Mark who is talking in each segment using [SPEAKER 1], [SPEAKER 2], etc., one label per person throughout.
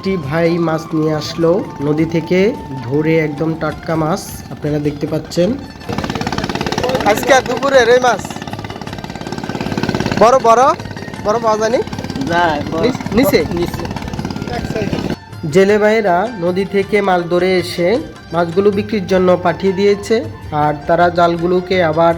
[SPEAKER 1] একটি ভাই মাছ নিয়ে আসলো। নদী থেকে ধরে একদম টাটকা মাছ আপনারা দেখতে পাচ্ছেন।
[SPEAKER 2] আজকে দুপুরে রে মাছ। বড় বড় বড় পাওয়া নিচ- নিচে?
[SPEAKER 1] জেলে ভাইয়েরা নদী থেকে মাছ ধরে এসে মাছগুলো বিক্রির জন্য পাঠিয়ে দিয়েছে আর তারা জালগুলোকে আবার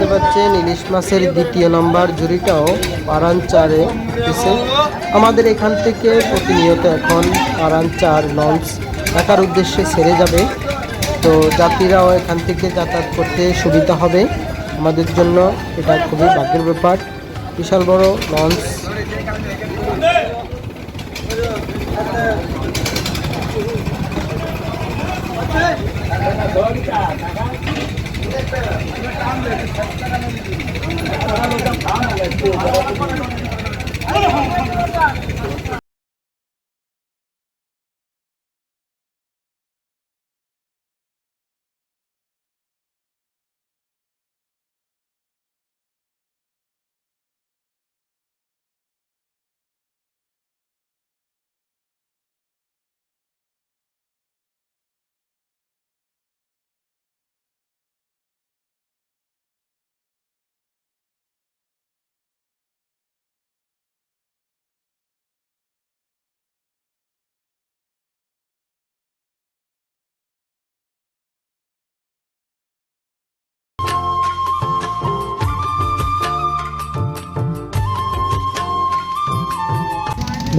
[SPEAKER 1] দেখতে পাচ্ছেন, ইলিশ মাছের দ্বিতীয় নম্বর ঝুড়িটাও পারানচারে উঠেছে আমাদের এখান থেকে প্রতিনিয়ত এখন পারান চার লঞ্চ ঢাকার উদ্দেশ্যে ছেড়ে যাবে। তো যাত্রীরাও এখান থেকে যাতায়াত করতে সুবিধা হবে। আমাদের জন্য এটা খুবই ভাগ্যের ব্যাপার। বিশাল বড় লঞ্চ। काम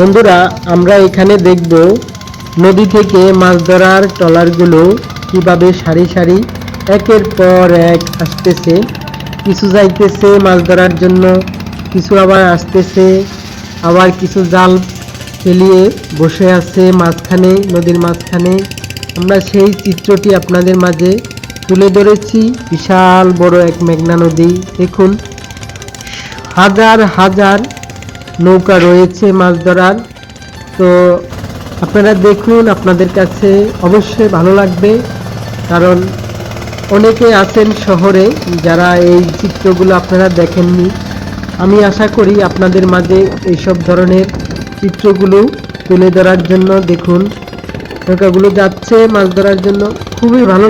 [SPEAKER 1] বন্ধুরা, আমরা এখানে দেখব নদী থেকে মাছ ধরার ট্রলারগুলো কীভাবে সারি সারি একের পর এক আসতেছে। কিছু যাইতেছে মাছ ধরার জন্য, কিছু আবার আসতেছে। আবার কিছু জাল ফেলিয়ে বসে আছে মাঝখানে, নদীর মাঝখানে। আমরা সেই চিত্রটি আপনাদের মাঝে তুলে ধরেছি। বিশাল বড় এক মেঘনা নদী। দেখুন, হাজার হাজার নৌকা রয়েছে মাছ ধরার। তো আপনারা দেখুন, আপনাদের কাছে অবশ্যই ভালো লাগবে, কারণ অনেকে আছেন শহরে যারা এই চিত্রগুলো আপনারা দেখেননি। আমি আশা করি আপনাদের মাঝে এইসব ধরনের চিত্রগুলো তুলে ধরার জন্য দেখুন। নৌকাগুলো যাচ্ছে, মাছ ধরার জন্য। খুবই ভালো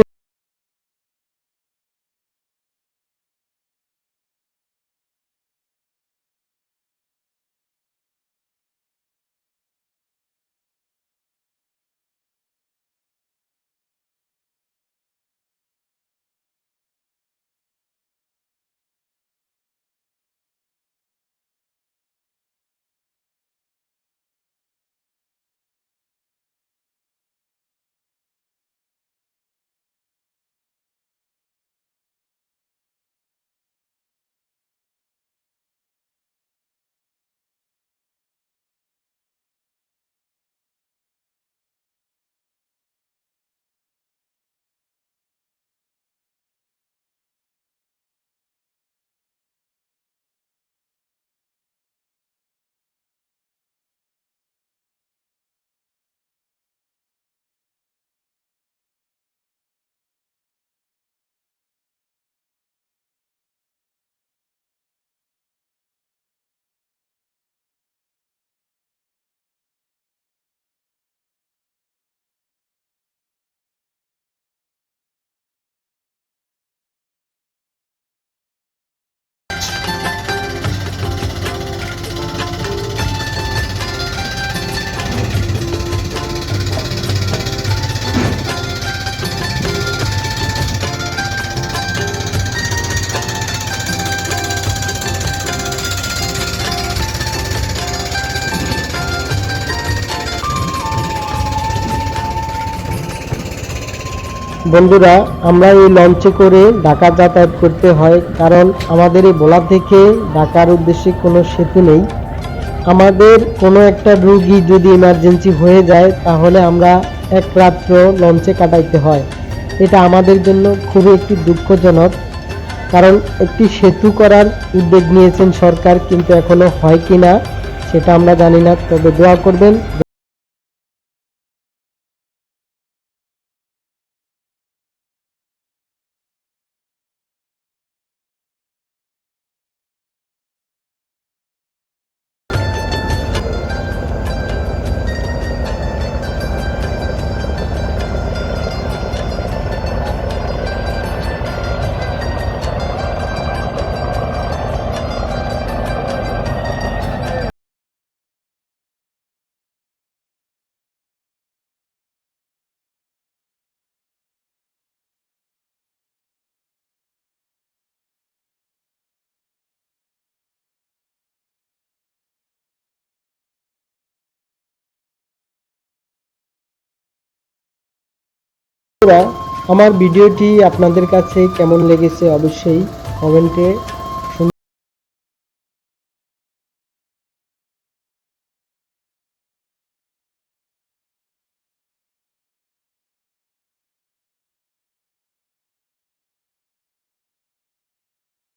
[SPEAKER 1] বন্ধুরা, আমরা এই লঞ্চে করে ঢাকা যাতায়াত করতে হয়, কারণ আমাদের এই ভোলা থেকে ঢাকার উদ্দেশ্যে কোনো সেতু নেই। আমাদের কোনো একটা রুগী যদি ইমার্জেন্সি হয়ে যায়, তাহলে আমরা এক রাত্র লঞ্চে কাটাইতে হয়। এটা আমাদের জন্য খুবই একটি দুঃখজনক, কারণ একটি সেতু করার উদ্যোগ নিয়েছেন সরকার, কিন্তু এখনও হয় কিনা সেটা আমরা জানি না। তবে দোয়া করবেন। আমার ভিডিওটি আপনাদের কাছে কেমন লেগেছে অবশ্যই কমেন্টে